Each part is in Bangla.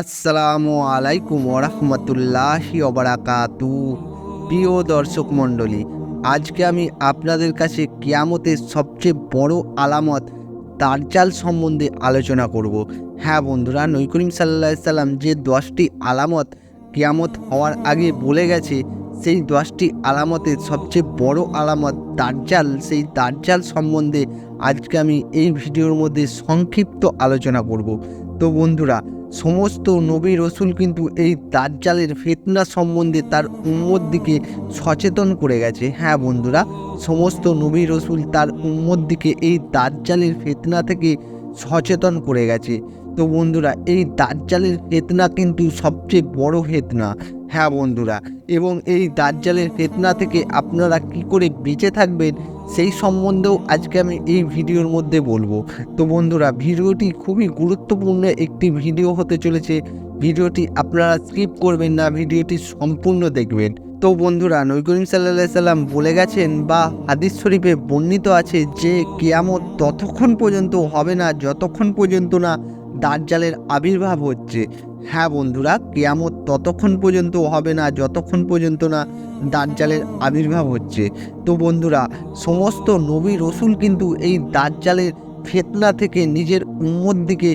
আসসালামু আলাইকুম ওরহমতুল্লাহি ওবরাকাতু। প্রিয় দর্শক মণ্ডলী, আজকে আমি আপনাদের কাছে কিয়ামতের সবচেয়ে বড় আলামত, দাজ্জাল সম্বন্ধে আলোচনা করব। হ্যাঁ বন্ধুরা নই করিম সাল্লাহ সাল্লাম যে দশটি আলামত কিয়ামত হওয়ার আগে বলে গেছে, সেই দশটি আলামতের সবচেয়ে বড় আলামত দাজ্জাল। সেই দাজ্জাল সম্বন্ধে আজকে আমি এই ভিডিওর মধ্যে সংক্ষিপ্ত আলোচনা করব। তো বন্ধুরা সমস্ত নবী রসুল কিন্তু এই দাজ্জালের ফেতনা সম্বন্ধে তার উম্মর দিকে সচেতন করে গেছে। হ্যাঁ বন্ধুরা, সমস্ত নবী রসুল তার উম্মর দিকে এই দাজ্জালের ফেতনা থেকে সচেতন করে গেছে। তো বন্ধুরা, এই দাজ্জালের ফেতনা কিন্তু সবচেয়ে বড় ফেতনা। হ্যাঁ বন্ধুরা, এবং এই দাজ্জালের ফেতনা থেকে আপনারা কি করে বেঁচে থাকবেন সেই সম্বন্ধেও আজকে আমি এই ভিডিওর মধ্যে বলব। তো বন্ধুরা, ভিডিওটি খুবই গুরুত্বপূর্ণ একটি ভিডিও হতে চলেছে। ভিডিওটি আপনারা স্কিপ করবেন না, ভিডিওটি সম্পূর্ণ দেখবেন। তো বন্ধুরা নবী করিম সাল্লাহ সাল্লাম বলে গেছেন বা হাদিস শরীফে বর্ণিত আছে যে কেয়ামত ততক্ষণ পর্যন্ত হবে না, যতক্ষণ পর্যন্ত না দাজ্জালের আবির্ভাব হচ্ছে। হ্যাঁ বন্ধুরা, কিয়ামত ততক্ষণ পর্যন্ত হবে না, যতক্ষণ পর্যন্ত না দাজ্জালের আবির্ভাব হচ্ছে। তো বন্ধুরা, সমস্ত নবী রসুল কিন্তু এই দাজ্জালের ফেতনা থেকে নিজের উম্মত দিকে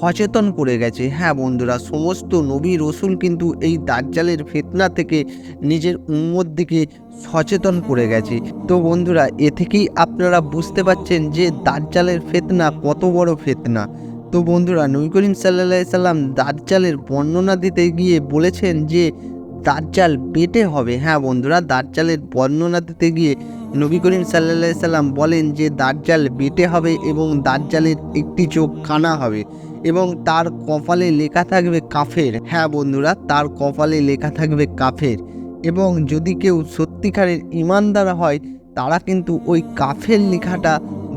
সচেতন করে গেছে। হ্যাঁ বন্ধুরা, সমস্ত নবী রসুল কিন্তু এই দাজ্জালের ফেতনা থেকে নিজের উম্মত দিকে সচেতন করে গেছে। তো বন্ধুরা, এ থেকেই আপনারা বুঝতে পাচ্ছেন যে দাজ্জালের ফেতনা কত বড় ফেতনা। তো বন্ধুরা নবী করিম সাল্লা সাল্লাম দাজ্জালের বর্ণনা দিতে গিয়ে বলেছেন যে, দাজ্জাল বেটে হবে। হ্যাঁ বন্ধুরা, দাজ্জালের বর্ণনা দিতে গিয়ে নবী করিম সাল্লা সাল্লাম বলেন যে, দাজ্জাল বেটে হবে এবং দাজ্জালের একটি চোখ কানা হবে এবং তার কপালে লেখা থাকবে কাফের। হ্যাঁ বন্ধুরা, তার কপালে লেখা থাকবে কাফের এবং যদি কেউ সত্যিকারের ইমানদার হয়, তারা কিন্তু ওই কাফের লেখাটা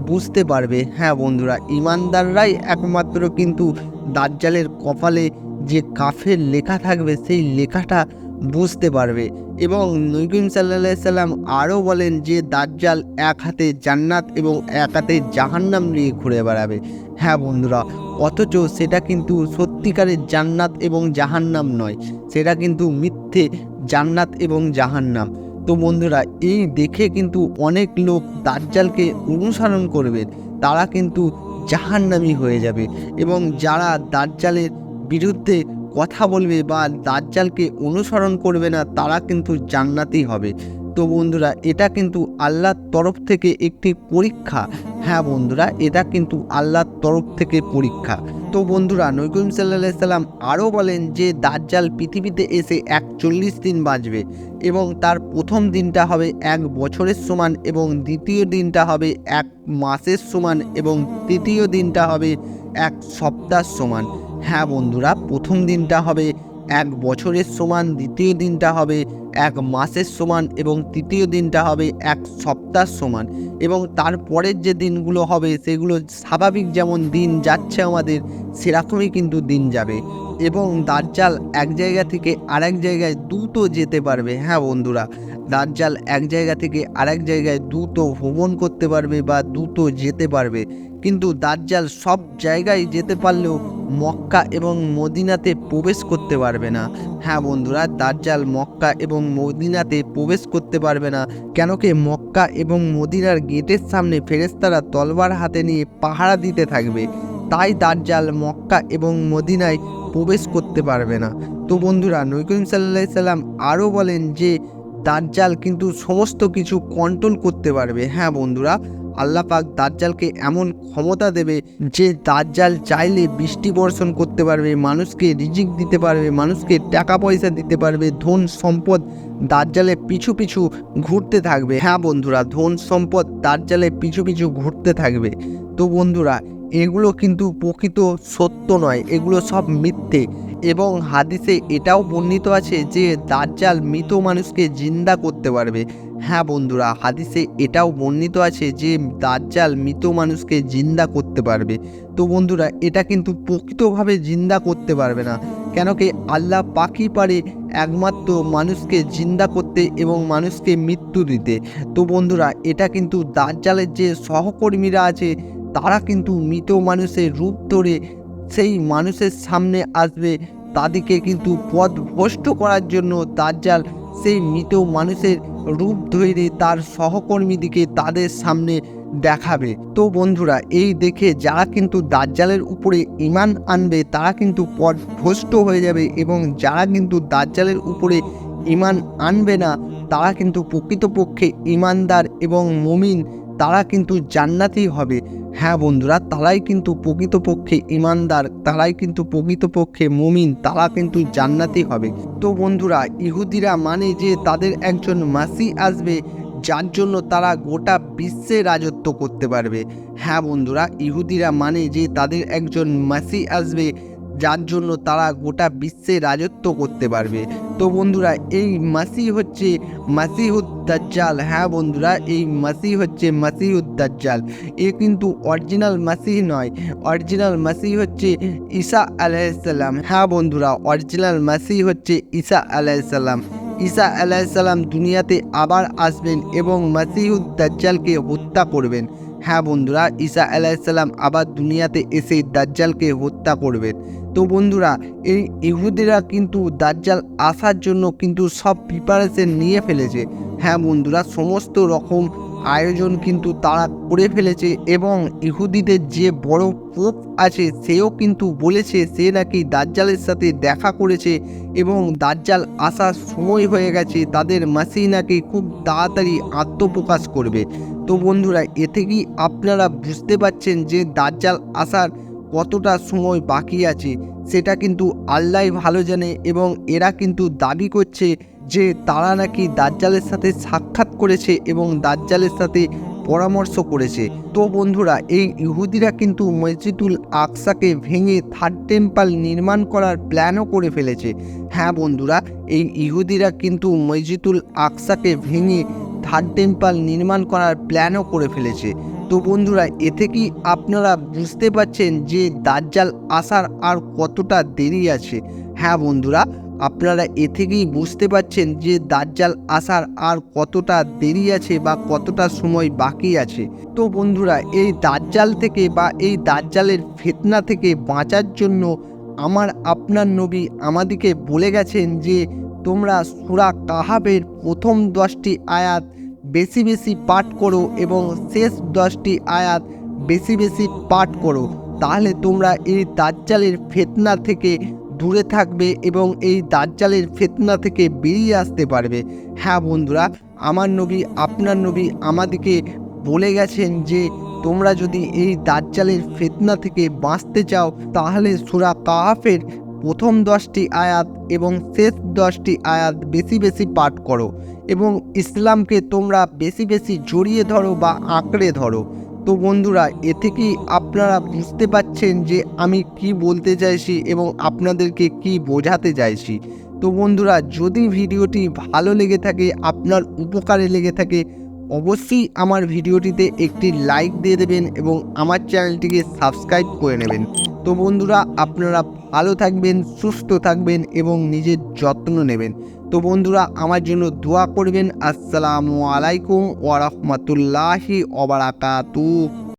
বুঝতে পারবে। হ্যাঁ বন্ধুরা, ইমানদাররাই একমাত্র কিন্তু দাজ্জালের কপালে যে কাফের লেখা থাকবে, সেই লেখাটা বুঝতে পারবে। এবং নৈকিম সাল্লা সাল্লাম আরও বলেন যে, দাজ্জাল এক হাতে জান্নাত এবং এক হাতে জাহান্নাম নিয়ে ঘুরে বেড়াবে। হ্যাঁ বন্ধুরা, অথচ সেটা কিন্তু সত্যিকারের জান্নাত এবং জাহান্নাম নয়। সেটা কিন্তু মিথ্যে জান্নাত এবং জাহান্নাম। তো বন্ধুরা, এই দেখে কিন্তু অনেক লোক দাজ্জালকে অনুসরণ করবে। তারা কিন্তু জাহান্নামি হয়ে যাবে এবং যারা দাজ্জালের বিরুদ্ধে কথা বলবে বা দাজ্জালকে অনুসরণ করবে না, তারা কিন্তু জান্নাতি হবে। তো বন্ধুরা, এটা কিন্তু আল্লাহর তরফ থেকে একটি পরীক্ষা। হ্যাঁ বন্ধুরা, এটা কিন্তু আল্লাহর তরফ থেকে পরীক্ষা। তো বন্ধুরা নৈকুম সাল্লাহ সাল্লাম আরও বলেন যে, দাজ্জাল পৃথিবীতে এসে একচল্লিশ দিন বাঁচবে এবং তার প্রথম দিনটা হবে এক বছরের সমান এবং দ্বিতীয় দিনটা হবে এক মাসের সমান এবং তৃতীয় দিনটা হবে এক সপ্তাহ সমান। হ্যাঁ বন্ধুরা, প্রথম দিনটা হবে এক বছরের সমান দ্বিতীয় দিনটা হবে এক মাসের সমান এবং তৃতীয় দিনটা হবে এক সপ্তাহ সমান। এবং তারপরের যে দিনগুলো হবে, সেগুলো স্বাভাবিক যেমন দিন যাচ্ছে আমাদের, সেরকমই কিন্তু দিন যাবে। এবং দাজ্জাল এক জায়গা থেকে আরেক জায়গায় দ্রুত যেতে পারবে। হ্যাঁ বন্ধুরা, দাজ্জাল এক জায়গা থেকে আরেক জায়গায় দ্রুত ভ্রমণ করতে পারবে বা দ্রুত যেতে পারবে। কিন্তু দাজ্জাল সব জায়গায় যেতে পারলেও মক্কা এবং মদিনাতে প্রবেশ করতে পারবে না। হ্যাঁ বন্ধুরা, দাজ্জাল মক্কা এবং মদিনাতে প্রবেশ করতে পারবে না। কেন কি মক্কা এবং মদিনার গেটের সামনে ফেরেস্তারা তলবার হাতে নিয়ে পাহারা দিতে থাকবে। তাই দাজ্জাল মক্কা এবং মদিনায় প্রবেশ করতে পারবে না। তো বন্ধুরা নৈকুম সাল্লাহ সাল্লাম আরও বলেন যে, দাজ্জাল কিন্তু সমস্ত কিছু কন্ট্রোল করতে পারবে। হ্যাঁ বন্ধুরা আল্লাহ পাক দাজ্জালকে এমন ক্ষমতা দেবে যে দাজ্জাল চাইলে বৃষ্টি বর্ষণ করতে পারবে, মানুষকে রিজিক দিতে পারবে, মানুষকে টাকা পয়সা দিতে পারবে, ধন সম্পদ দাজ্জালে পিছু পিছু ঘুরতে থাকবে। হ্যাঁ বন্ধুরা, ধন সম্পদ দাজ্জালে পিছু পিছু ঘুরতে থাকবে। তো বন্ধুরা, এগুলো কিন্তু প্রকৃত সত্য নয়, এগুলো সব মিথ্যে। এবং হাদিসে এটাও বর্ণিত আছে যে দাজ্জাল মৃত মানুষকে জিন্দা করতে পারবে। হ্যাঁ বন্ধুরা, হাদিসে এটাও বর্ণিত আছে যে দাজ্জাল মৃত মানুষকে জিন্দা করতে পারবে। তো বন্ধুরা, এটা কিন্তু প্রকৃতভাবে জিন্দা করতে পারবে না। কেন কি আল্লাহ পাখি পারে একমাত্র মানুষকে জিন্দা করতে এবং মানুষকে মৃত্যু দিতে। তো বন্ধুরা, এটা কিন্তু দাজ্জালের যে সহকর্মীরা আছে, তারা কিন্তু মৃত মানুষের রূপ ধরে সেই মানুষের সামনে আসবে। তাদেরকে কিন্তু পথ ভ্রষ্ট করার জন্য দাজ্জাল সেই মৃত মানুষের রূপ ধরে তার সহকর্মীদিকে তাদের সামনে দেখাবে। তো বন্ধুরা, এই দেখে যারা কিন্তু দাজ্জালের উপরে ইমান আনবে, তারা কিন্তু ভষ্ট হয়ে যাবে এবং যারা কিন্তু দাজ্জালের উপরে ইমান আনবে না, তারা কিন্তু প্রকৃতপক্ষে ইমানদার এবং মমিন। তারা কিন্তু জান্নাতি হবে। হ্যাঁ বন্ধুরা, তারাই কিন্তু প্রকৃতপক্ষে ইমানদার তারাই কিন্তু প্রকৃতপক্ষে মুমিন, তারা কিন্তু জান্নাতি হবে। তো বন্ধুরা, ইহুদিরা মানে যে তাদের একজন মাসি আসবে, যার জন্য তারা গোটা বিশ্বে রাজত্ব করতে পারবে। হ্যাঁ বন্ধুরা, ইহুদিরা মানে যে তাদের একজন মাসি আসবে, যার জন্য তারা গোটা বিশ্বে রাজত্ব করতে পারবে। তো বন্ধুরা, এই মাসি হচ্ছে মাসিহুদ্দাজ্জাল। হ্যাঁ বন্ধুরা, এই মাসি হচ্ছে মাসিহুদ্দাজ্জাল। এ কিন্তু অরিজিনাল মাসি নয়। অরিজিনাল মাসি হচ্ছে ঈসা আলাইসাল্লাম হ্যাঁ বন্ধুরা, অরিজিনাল মাসি হচ্ছে ঈসা আলাইসাল্লাম ঈসা আলাইসাল্লাম দুনিয়াতে আবার আসবেন এবং মাসিহুদ্দাজ্জালকে হত্যা করবেন। হ্যাঁ বন্ধুরা, ঈসা আলাইসাল্লাম আবার দুনিয়াতে এসে দাজ্জালকে হত্যা করবেন। তো বন্ধুরা, এই ইহুদিরা কিন্তু দাজ্জাল আসার জন্য কিন্তু সব প্রিপারেশন নিয়ে ফেলেছে। হ্যাঁ বন্ধুরা, সমস্ত রকম আয়োজন কিন্তু তারা করে ফেলেছে এবং ইহুদিদের যে বড় পোপ আছে, সেও কিন্তু বলেছে সে নাকি দাজ্জালের সাথে দেখা করেছে এবং দাজ্জাল আসার সময় হয়ে গেছে, তাদের মাসি নাকি খুব তাড়াতাড়ি আত্মপ্রকাশ করবে। তো বন্ধুরা এ থেকেই আপনারা বুঝতে পারছেন যে দাজ্জাল আসার কতটা সময় বাকি আছে সেটা কিন্তু আল্লাহ ভালো জানে এবং এরা কিন্তু দাবি করছে যে তারা নাকি দাজ্জালের সাথে সাক্ষাৎ করেছে এবং দাজ্জালের সাথে পরামর্শ করেছে। তো বন্ধুরা, এই ইহুদিরা কিন্তু মসজিদুল আকসাকে ভেঙে থার্ড টেম্পল নির্মাণ করার প্ল্যানও করে ফেলেছে। হ্যাঁ বন্ধুরা, এই ইহুদিরা কিন্তু মসজিদুল আকসাকে ভেঙে থার্ড টেম্পল নির্মাণ করার প্ল্যানও করে ফেলেছে। তো বন্ধুরা এ থেকেই আপনারা বুঝতে পারছেন যে দাজ্জাল আসার আর কতটা দেরি আছে। হ্যাঁ বন্ধুরা, আপনারা এ থেকেই বুঝতে পারছেন যে দাজ্জাল আসার আর কতটা দেরি আছে বা কতটা সময় বাকি আছে। তো বন্ধুরা, এই দাজ্জাল থেকে বা এই দাজ্জালের ফেতনা থেকে বাঁচার জন্য আমার আপনার নবী আমাদেরকে বলে গেছেন যে, তোমরা সুরা কাহাবের প্রথম দশটি আয়াত বেশি বেশি পাঠ করো এবং শেষ দশটি আয়াত বেশি বেশি পাঠ করো, তাহলে তোমরা এই দাজ্জালের ফেতনা থেকে দূরে থাকবে এবং এই দাজ্জালের ফেতনা থেকে বেরিয়ে আসতে পারবে। হ্যাঁ বন্ধুরা, আমার নবী, আপনার নবী আমাদেরকে বলে গেছেন যে, তোমরা যদি এই দাজ্জালের ফেতনা থেকে বাঁচতে চাও, তাহলে সুরা কাহাফের প্রথম দশটি আয়াত এবং শেষ দশটি আয়াত বেশি বেশি পাঠ করো। এবং ইসলামকে তোমরা বেশি বেশি জড়িয়ে ধরো বা আঁকড়ে ধরো। তো বন্ধুরা, এ থেকেই আপনারা বুঝতে পাচ্ছেন যে আমি কি বলতে চাইছি এবং আপনাদেরকে কি বোঝাতে চাইছি। তো বন্ধুরা, যদি ভিডিওটি ভালো লেগে থাকে, আপনার উপকারে লেগে থাকে, অবশ্যই আমার ভিডিওটিতে একটি লাইক দিয়ে দেবেন এবং আমার চ্যানেলটিকে সাবস্ক্রাইব করে নেবেন। তো বন্ধুরা, আপনারা ভালো থাকবেন, সুস্থ থাকবেন এবং নিজের যত্ন নেবেন। তো বন্ধুরা আমার জন্য দোয়া করবেন। আসসালামু আলাইকুম ওয়া রাহমাতুল্লাহি ওয়া বারাকাতুহু।